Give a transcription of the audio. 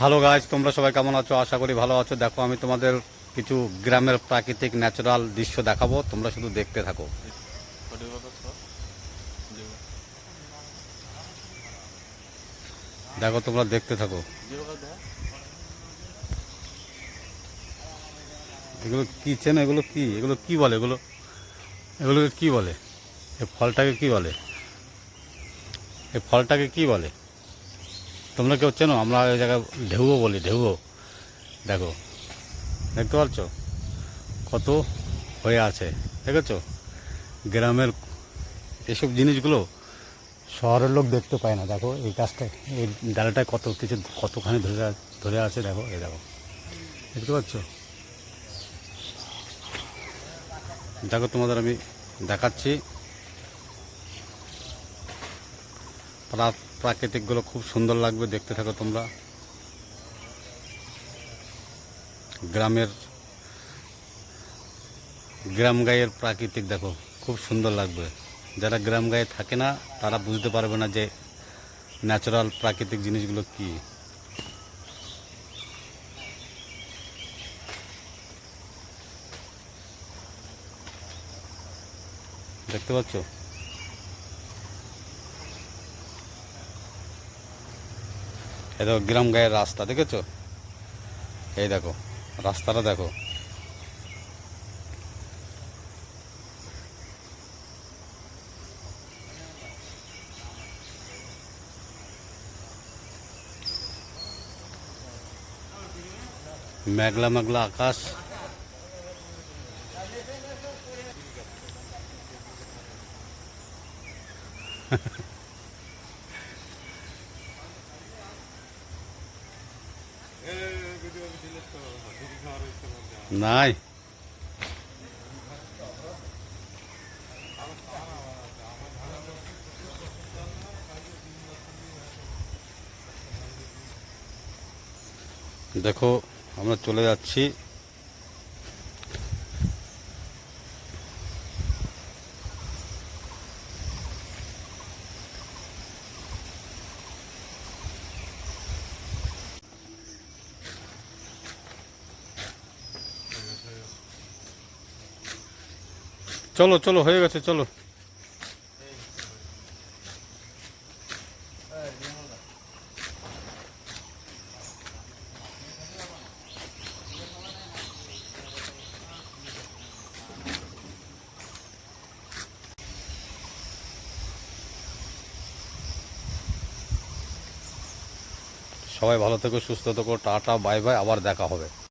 Hello guys তোমরা সবাই কেমন আছো? আশা করি ভালো আছো। দেখো, আমি তোমাদের কিছু গ্রামের প্রাকৃতিক ন্যাচারাল দৃশ্য দেখাবো। তোমরা শুধু দেখতে থাকো। দেখো, তোমরা দেখতে থাকো। এগুলো কি চেন? এগুলো কি? এগুলো কি বলে? এগুলো, এগুলোকে কি বলে? এই ফলটাকে কি বলে? এই ফলটাকে কি বলে? তোমরা কেউ চেনো, আমরা এই জায়গায় ঢেউও বলি, ঢেউও। দেখো, দেখতে পাচ্ছ? কত হয়ে আছে, দেখেছ? গ্রামের এসব জিনিসগুলো শহরের লোক দেখতে পায় না। দেখো, এই গাছটায় এই ডালাটায় কত কিছু, কতখানি ধরে ধরে আছে, দেখো, এই দেখো। দেখতে পাচ্ছ? দেখো, তোমাদের আমি দেখাচ্ছি। প্রা- প্রাকৃতিকগুলো খুব সুন্দর লাগবে, দেখতে থাকো তোমরা। গ্রামের, গ্রাম গায়ের প্রাকৃতিক দেখো, খুব সুন্দর লাগবে। যারা গ্রাম গায়ে থাকে না, তারা বুঝতে পারবে না যে ন্যাচারাল প্রাকৃতিক জিনিসগুলো কি। দেখতে পাচ্ছ? এই দেখো গ্রাম গায়ের রাস্তা দেখেছ এই দেখো রাস্তাটা দেখো মেঘলা মেঘলা আকাশ নাই। দেখো আমরা চলে যাচ্ছি। চলো চলো, হয়ে গেছে, চলো। সবাই ভালো থেকো, সুস্থ থেকো, টাটা, বাই বাই, আবার দেখা হবে।